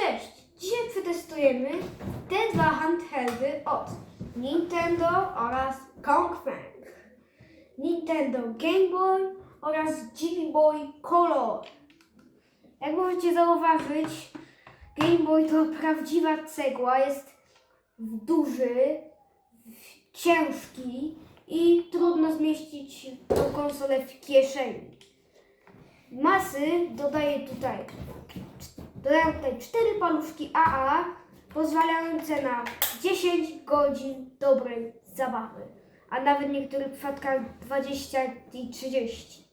Cześć! Dzisiaj przetestujemy te dwa handheldy od Nintendo oraz Kong. Nintendo Game Boy oraz GB Boy Color. Jak możecie zauważyć, Game Boy to prawdziwa cegła, jest duży, ciężki i trudno zmieścić tą konsolę w kieszeni. Masy dodaję tutaj Dodaję tutaj cztery paluszki AA, pozwalające na 10 godzin dobrej zabawy, a nawet w niektórych przypadkach 20 i 30.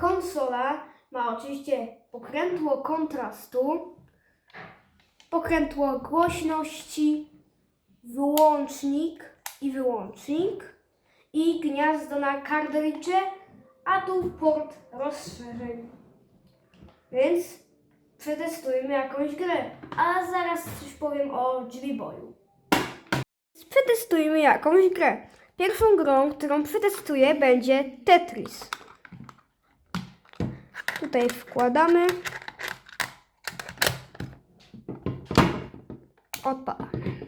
Konsola ma oczywiście pokrętło kontrastu, pokrętło głośności, wyłącznik i wyłącznik i gniazdo na kartridże, a tu port rozszerzeń. Więc przetestujmy jakąś grę. A zaraz coś powiem o Boyu. Przetestujmy jakąś grę. Pierwszą grą, którą przetestuję będzie Tetris. Tutaj wkładamy. Odpalamy.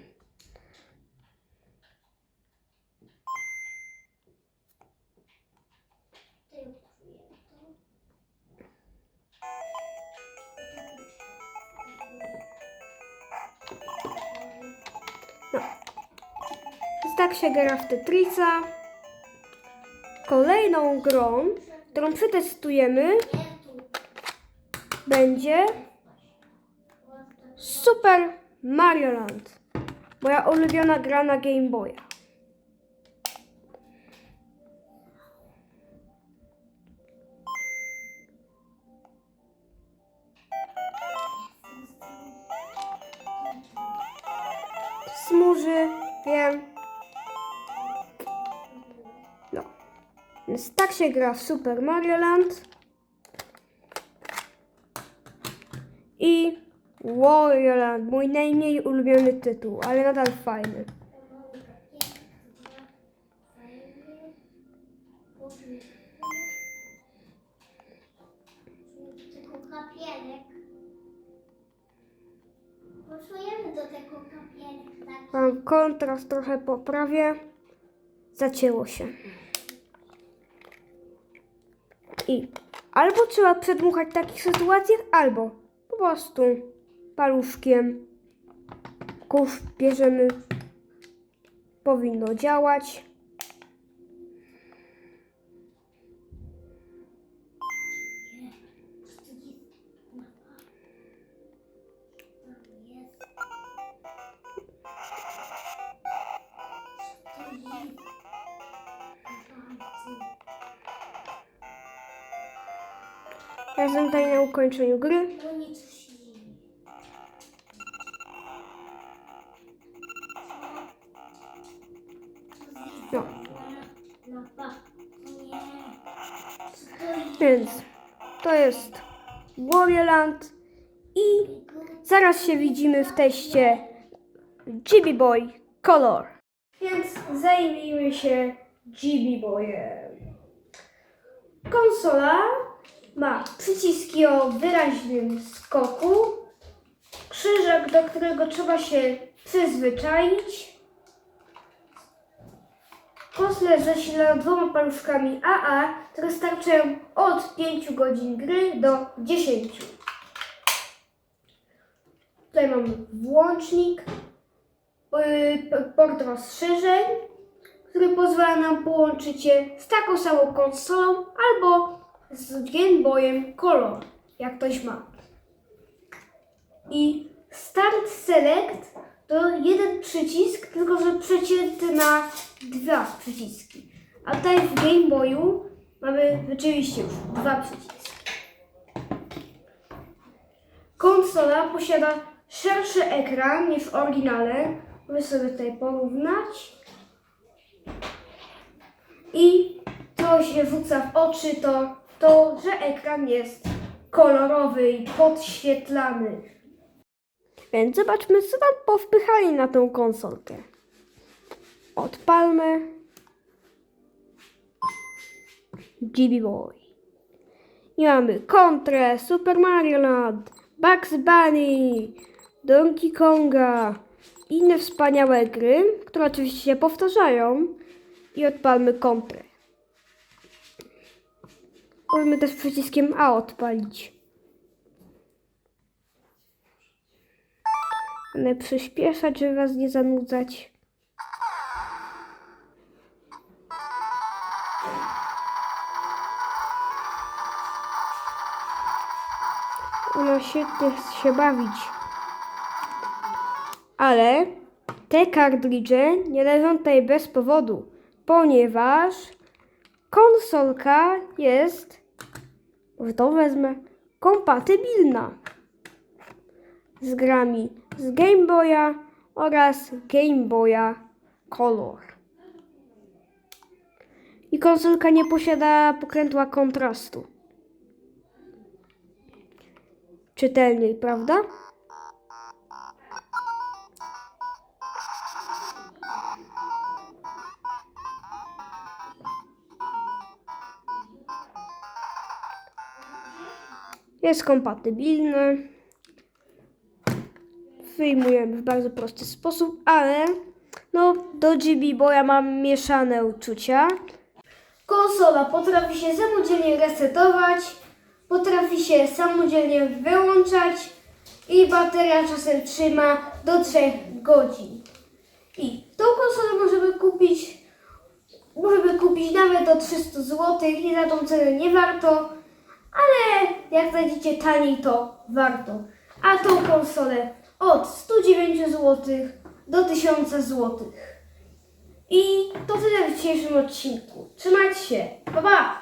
Więc tak się gra w Tetrisa. Kolejną grą, którą przetestujemy, będzie Super Mario Land. Moja ulubiona gra na Game Boya. Smuży, wiem. No. Więc tak się gra w Super Mario Land. I Wario Land, mój najmniej ulubiony tytuł, ale nadal fajny. Tego Mam kontrast trochę poprawię. Zacięło się. I albo trzeba przedmuchać w takich sytuacjach, albo po prostu paluszkiem kurz bierzemy. Powinno działać. Jestem tutaj na ukończeniu gry. No więc to jest Wario Land i zaraz się widzimy w teście GB Boy Color. Więc zajmijmy się GB Boyem. Konsola ma przyciski o wyraźnym skoku, krzyżek, do którego trzeba się przyzwyczaić. Konsolę zasila dwoma paluszkami AA, które starczają od 5 godzin gry do 10. Tutaj mamy włącznik, yy, port rozszerzeń, który pozwala nam połączyć je z taką samą konsolą albo z Game Boyem Color, jak ktoś ma. I Start Select to jeden przycisk, tylko że przecięty na dwa przyciski. A tutaj w Game Boyu mamy rzeczywiście już dwa przyciski. Konsola posiada szerszy ekran niż w oryginale. Mogę sobie tutaj porównać. I co się rzuca w oczy to to, że ekran jest kolorowy i podświetlany. Więc zobaczmy, co tam powpychali na tą konsolkę. Odpalmy. GB Boy. I mamy kontrę, Super Mario Land, Bugs Bunny, Donkey Konga, inne wspaniałe gry, które oczywiście się powtarzają i odpalmy kontrę. Możemy też przyciskiem A odpalić. Ale przyspieszać, żeby was nie zanudzać. Ona świetnie się bawić. Ale te kartridże nie leżą tutaj bez powodu, ponieważ konsolka jest, może to wezmę, kompatybilna z grami z Game Boya oraz Game Boya Color. I konsolka nie posiada pokrętła kontrastu. Czytelniej, prawda? Jest kompatybilny. Wyjmujemy w bardzo prosty sposób, ale no do GB bo ja mam mieszane uczucia. Konsola potrafi się samodzielnie resetować, potrafi się samodzielnie wyłączać i bateria czasem trzyma do 3 godzin. I tą konsolę możemy kupić, możemy kupić nawet do 300 zł i za tą cenę nie warto, ale jak znajdziecie taniej to warto. A tą konsolę od 109 zł do 1000 zł. I to tyle w dzisiejszym odcinku. Trzymajcie się. Pa, pa!